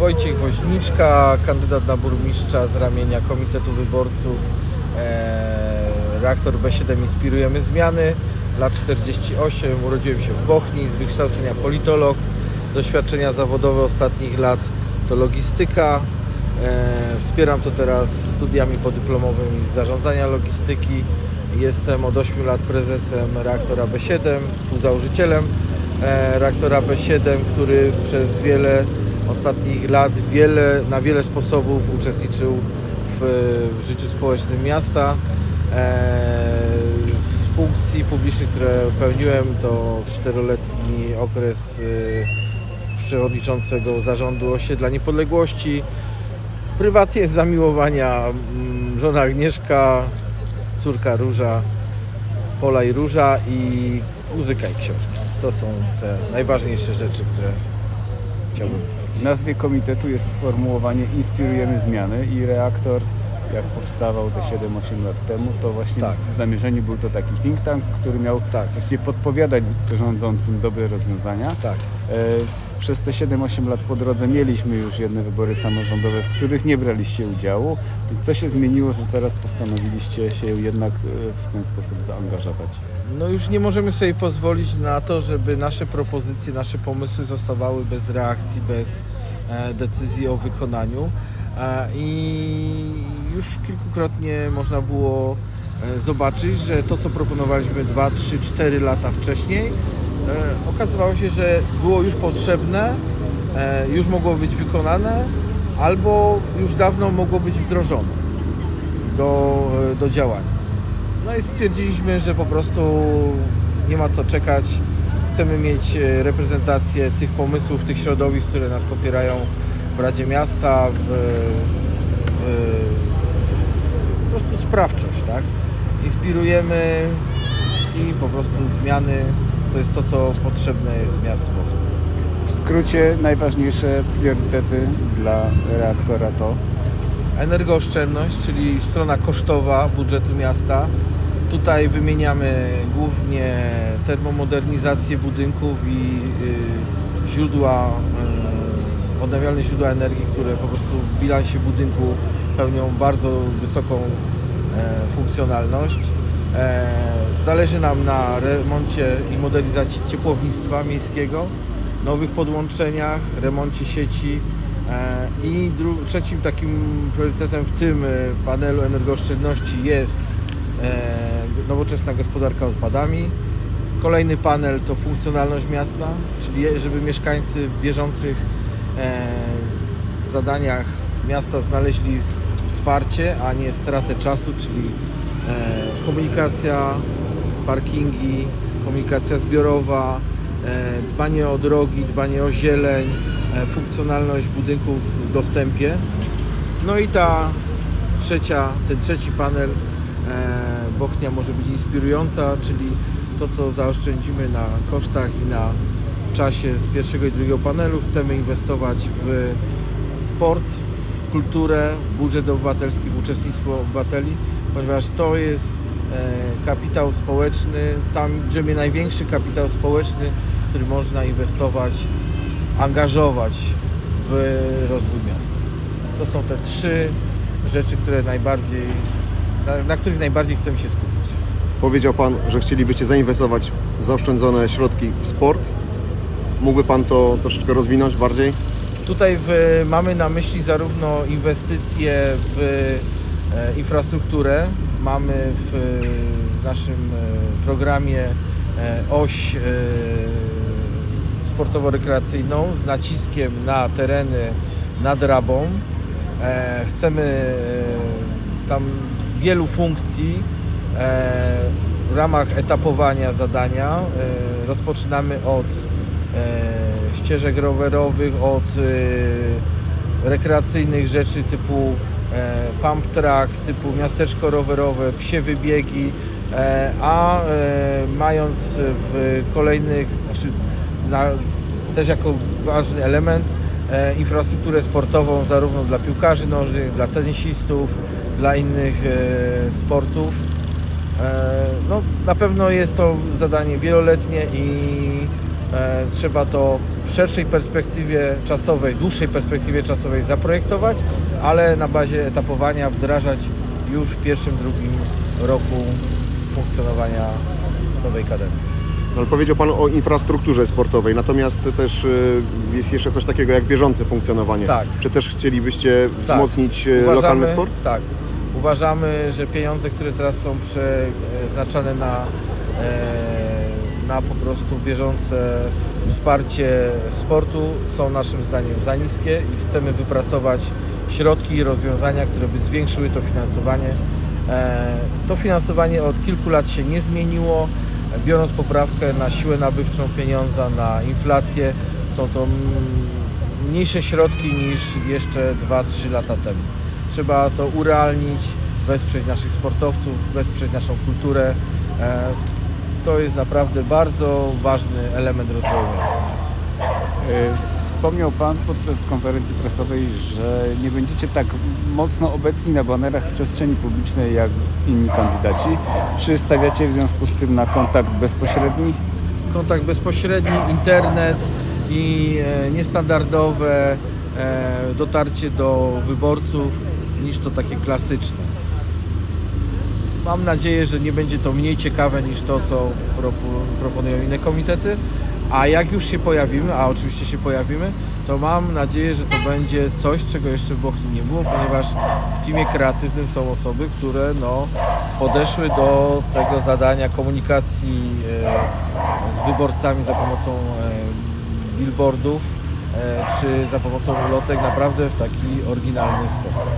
Wojciech Woźniczka, kandydat na burmistrza z ramienia Komitetu Wyborców. E, reaktor B7 Inspirujemy Zmiany, lat 48, urodziłem się w Bochni, z wykształcenia politolog, doświadczenia zawodowe ostatnich lat to logistyka. E, wspieram to teraz studiami podyplomowymi z zarządzania logistyki. Jestem od 8 lat prezesem reaktora B7, współzałożycielem e, reaktora B7, który przez wiele ostatnich lat wiele, na wiele sposobów uczestniczył w, w życiu społecznym miasta. E, z funkcji publicznych, które pełniłem, to czteroletni okres e, przewodniczącego zarządu osiedla niepodległości. Prywatnie zamiłowania mm, żona Agnieszka, córka Róża, Pola i Róża i muzyka i książki. To są te najważniejsze rzeczy, które chciałbym W nazwie komitetu jest sformułowanie Inspirujemy zmiany i reaktor, jak powstawał te 7-8 lat temu, to właśnie Tak. w zamierzeniu był to taki think tank, który miał Tak. właściwie podpowiadać rządzącym dobre rozwiązania. Tak. E, Przez te 7-8 lat po drodze mieliśmy już jedne wybory samorządowe, w których nie braliście udziału. I co się zmieniło, że teraz postanowiliście się jednak e, w ten sposób zaangażować? No już nie możemy sobie pozwolić na to, żeby nasze propozycje, nasze pomysły zostawały bez reakcji, bez decyzji o wykonaniu. E, I już kilkukrotnie można było e, zobaczyć, że to, co proponowaliśmy 2, 3, 4 lata wcześniej, e, okazywało się, że było już potrzebne, e, już mogło być wykonane, albo już dawno mogło być wdrożone do, e, do działania. No i stwierdziliśmy, że po prostu nie ma co czekać. Chcemy mieć e, reprezentację tych pomysłów, tych środowisk, które nas popierają w Radzie Miasta, w, w po prostu sprawczość, tak? Inspirujemy i po prostu zmiany to jest to, co potrzebne jest miastu. W skrócie najważniejsze priorytety dla reaktora to Energooszczędność, czyli strona kosztowa budżetu miasta. Tutaj wymieniamy głównie termomodernizację budynków i y, źródła, y, odnawialne źródła energii, które po prostu w bilansie budynku pełnią bardzo wysoką e, funkcjonalność. E, zależy nam na remoncie i modernizacji ciepłownictwa miejskiego, nowych podłączeniach, remoncie sieci e, i trzecim takim priorytetem w tym panelu energooszczędności jest nowoczesna gospodarka odpadami. Kolejny panel to funkcjonalność miasta, czyli żeby mieszkańcy w bieżących e, zadaniach miasta znaleźli wsparcie, a nie stratę czasu, czyli e, komunikacja, parkingi, komunikacja zbiorowa, e, dbanie o drogi, dbanie o zieleń, e, funkcjonalność budynków w dostępie. No i ta trzecia, ten trzeci panel e, Bochnia może być inspirująca, czyli to co zaoszczędzimy na kosztach i na czasie z pierwszego i drugiego panelu. Chcemy inwestować w sport, w kulturę, w budżet obywatelski, w uczestnictwo obywateli, ponieważ to jest e, kapitał społeczny, tam drzemie największy kapitał społeczny, który można inwestować, angażować w rozwój miasta. To są te trzy rzeczy, które najbardziej, na, na których najbardziej chcemy się skupić. Powiedział Pan, że chcielibyście zainwestować zaoszczędzone środki w sport. Mógłby Pan to troszeczkę rozwinąć bardziej? Tutaj w, mamy na myśli zarówno inwestycje w e, infrastrukturę, mamy w e, naszym e, programie e, oś e, sportowo-rekreacyjną z naciskiem na tereny nad Rabą. E, chcemy e, tam wielu funkcji e, w ramach etapowania zadania. E, rozpoczynamy od e, ścieżek rowerowych, od rekreacyjnych rzeczy typu pump track, typu miasteczko rowerowe, psie wybiegi, a mając w kolejnych, znaczy na, też jako ważny element infrastrukturę sportową zarówno dla piłkarzy nożnych, dla tenisistów, dla innych e, sportów. E, no, na pewno jest to zadanie wieloletnie i E, Trzeba to w szerszej perspektywie czasowej, dłuższej perspektywie czasowej zaprojektować, ale na bazie etapowania wdrażać już w pierwszym, drugim roku funkcjonowania nowej kadencji. Ale powiedział Pan o infrastrukturze sportowej, natomiast też jest jeszcze coś takiego jak bieżące funkcjonowanie. Tak. Czy też chcielibyście wzmocnić y, lokalny sport? Tak. Uważamy, że pieniądze, które teraz są przeznaczane na, e, na po prostu bieżące wsparcie sportu są naszym zdaniem za niskie i chcemy wypracować środki i rozwiązania, które by zwiększyły to finansowanie. E, To finansowanie od kilku lat się nie zmieniło. Biorąc poprawkę na siłę nabywczą pieniądza, na inflację, są to mniejsze środki niż jeszcze 2-3 lata temu. Trzeba to urealnić, wesprzeć naszych sportowców, wesprzeć naszą kulturę. E, To jest naprawdę bardzo ważny element rozwoju miasta. E, Wspomniał Pan podczas konferencji prasowej, że nie będziecie tak mocno obecni na banerach w przestrzeni publicznej jak inni kandydaci. Czy stawiacie w związku z tym na kontakt bezpośredni? Kontakt bezpośredni, internet i e, niestandardowe dotarcie do wyborców niż to takie klasyczne. Mam nadzieję, że nie będzie to mniej ciekawe niż to, co propo- proponują inne komitety. A jak już się pojawimy, a oczywiście się pojawimy, to mam nadzieję, że to będzie coś, czego jeszcze w Bochni nie było, ponieważ w teamie kreatywnym są osoby, które no, podeszły do tego zadania komunikacji e, z wyborcami za pomocą e, billboardów e, czy za pomocą ulotek naprawdę w taki oryginalny sposób.